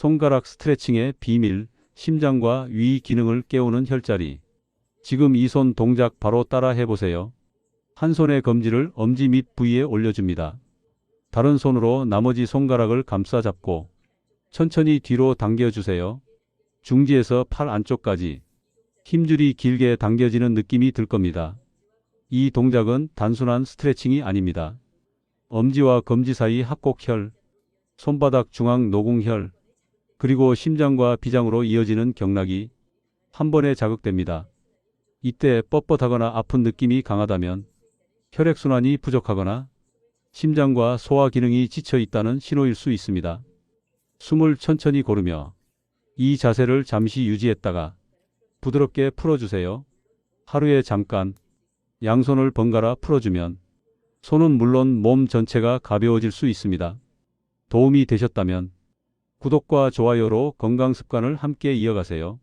손가락 스트레칭의 비밀, 심장과 위 기능을 깨우는 혈자리. 지금 이 손 동작 바로 따라 해보세요. 한 손의 검지를 엄지 밑 부위에 올려줍니다. 다른 손으로 나머지 손가락을 감싸 잡고 천천히 뒤로 당겨주세요. 중지에서 팔 안쪽까지 힘줄이 길게 당겨지는 느낌이 들 겁니다. 이 동작은 단순한 스트레칭이 아닙니다. 엄지와 검지 사이 합곡혈, 손바닥 중앙 노궁혈, 그리고 심장과 비장으로 이어지는 경락이 한 번에 자극됩니다. 이때 뻣뻣하거나 아픈 느낌이 강하다면 혈액순환이 부족하거나 심장과 소화 기능이 지쳐 있다는 신호일 수 있습니다. 숨을 천천히 고르며 이 자세를 잠시 유지했다가 부드럽게 풀어주세요. 하루에 잠깐 양손을 번갈아 풀어주면 손은 물론 몸 전체가 가벼워질 수 있습니다. 도움이 되셨다면 구독과 좋아요로 건강 습관을 함께 이어가세요.